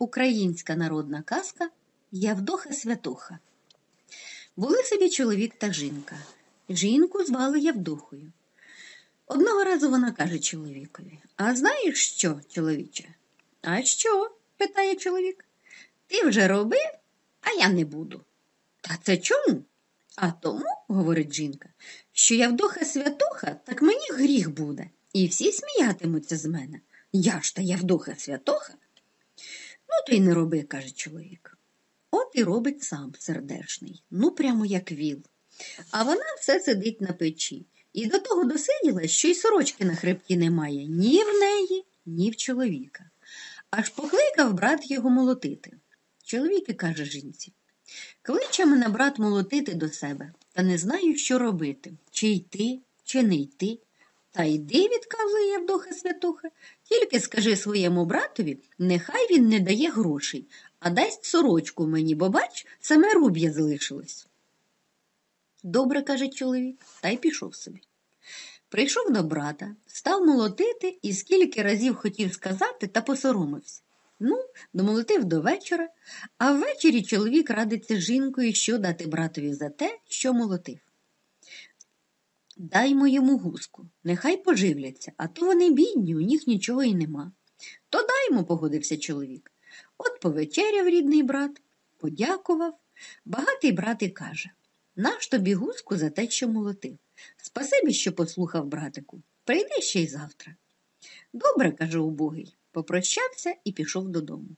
Українська народна казка Явдоха Святоха. Були собі чоловік та жінка. Жінку звали Явдохою. Одного разу вона каже чоловікові: А знаєш що, чоловіче? А що? питає чоловік. Ти вже робив, а я не буду. Та це чому? А тому, говорить жінка, що Явдоха Святоха, так мені гріх буде, і всі сміятимуться з мене. Я ж та Явдоха Святоха. Ну, то й не роби, каже чоловік. От і робить сам сердешний, ну прямо як віл. А вона все сидить на печі. І до того досиділа, що й сорочки на хребті немає ні в неї, ні в чоловіка. Аж покликав брат його молотити. Чоловік і каже жінці Кличе мене брат молотити до себе, та не знаю, що робити, чи йти, чи не йти. Та йди, відказує Явдоха Святоха, тільки скажи своєму братові, нехай він не дає грошей, а дасть сорочку мені, бо бач, саме руб'я залишилось. Добре, каже чоловік, та й пішов собі. Прийшов до брата, став молотити і скільки разів хотів сказати, та посоромився. Ну, домолотив до вечора, а ввечері чоловік радиться з жінкою, що дати братові за те, що молотив. Даймо йому гуску, нехай поживляться, а то вони бідні, у них нічого й нема. То даймо, погодився чоловік. От повечеряв рідний брат, подякував. Багатий брат і каже Наш тобі гуску за те, що молотив. Спасибі, що послухав братику. Прийди ще й завтра. Добре, каже убогий, попрощався і пішов додому.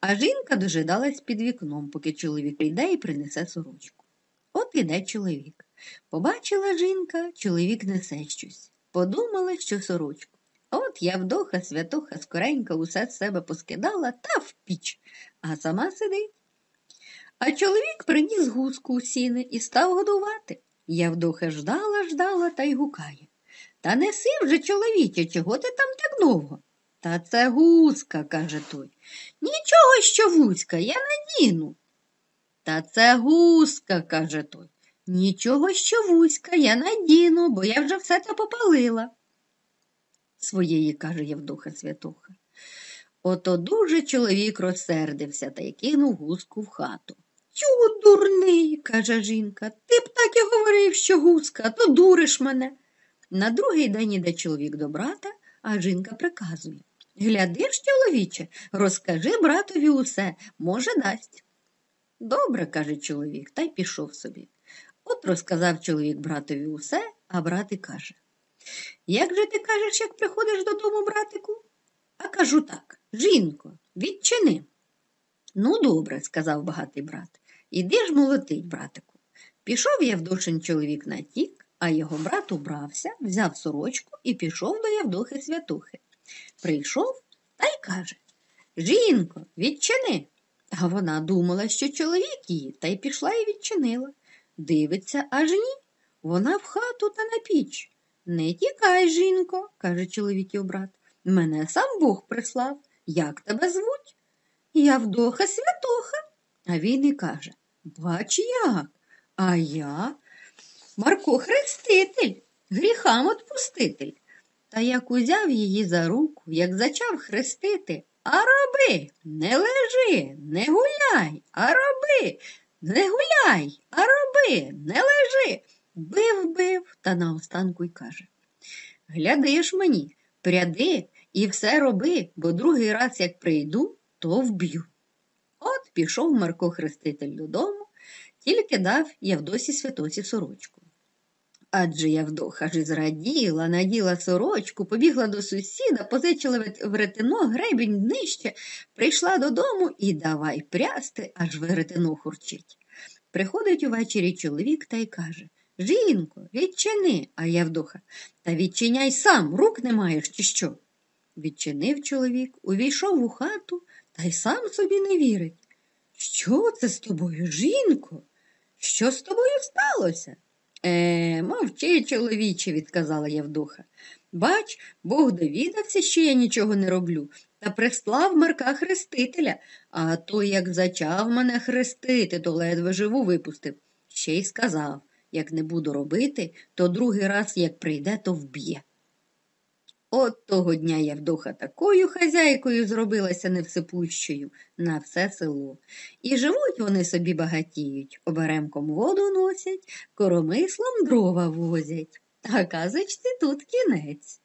А жінка дожидалась під вікном, поки чоловік прийде і принесе сорочку. От іде чоловік. Побачила жінка, чоловік несе щось. Подумала, що сорочку. От Явдоха, святоха, скоренько усе з себе поскидала та в піч, а сама сидить. А чоловік приніс гуску у сіни і став годувати. Явдоха ждала, ждала та й гукає. Та неси вже, чоловіче, чого ти там так довго? Та це гуска, каже той. Нічого, що вузька, я надіну. Та це гуска, каже той. Нічого, що вузька, я надіну, бо я вже все це попалила. Своєї, каже Євдоха Святоха. Ото дуже чоловік розсердився та й кинув гуску в хату. Тю, дурний, каже жінка, ти б так і говорив, що гуска, то дуриш мене. На другий день іде чоловік до брата, а жінка приказує Глядиш, чоловіче, розкажи братові усе, може, дасть. Добре, каже чоловік, та й пішов собі. От розказав чоловік братові усе, а брат і каже Як же ти кажеш, як приходиш додому, братику? А кажу так жінко, відчини. Ну, добре, сказав багатий брат. Іди ж молотить, братику. Пішов Явдошин чоловік на тік, а його брат убрався, взяв сорочку і пішов до Явдохи Святухи. Прийшов та й каже Жінко, відчини. А вона думала, що чоловік її, та й пішла і відчинила. Дивиться, аж ні. Вона в хату та на піч. Не тікай, жінко, каже чоловіків брат. Мене сам Бог прислав. Як тебе звуть? Явдоха Святоха. А він і каже Бач як? А я Марко Хреститель, гріхам отпуститель. Та як узяв її за руку, як зачав хрестити, а роби, не лежи, не гуляй, а роби, не гуляй, а роби, не лежи. Бив, бив, та наостанку й каже Гляди ж мені, пряди і все роби, бо другий раз, як прийду, то вб'ю. От пішов Марко Хреститель додому, тільки дав Явдосі святоці сорочку. Адже Явдоха ж зраділа, наділа сорочку, побігла до сусіда, позичила веретено, гребінь нижче, прийшла додому і давай прясти, аж веретено хурчить. Приходить увечері чоловік та й каже Жінко, відчини, а Явдоха, та відчиняй сам, рук не маєш, чи що. Відчинив чоловік, увійшов у хату та й сам собі не вірить. Що це з тобою, жінко? Що з тобою сталося? Е, мовчи, чоловіче, відказала Явдоха. Бач, Бог довідався, що я нічого не роблю, та прислав Марка хрестителя, а той, як зачав мене хрестити, то ледве живу випустив. Ще й сказав як не буду робити, то другий раз, як прийде, то вб'є. От того дня Явдоха такою хазяйкою зробилася невсипущою на все село. І живуть вони собі багатіють, оберемком воду носять, коромислом дрова возять. А казочці тут кінець.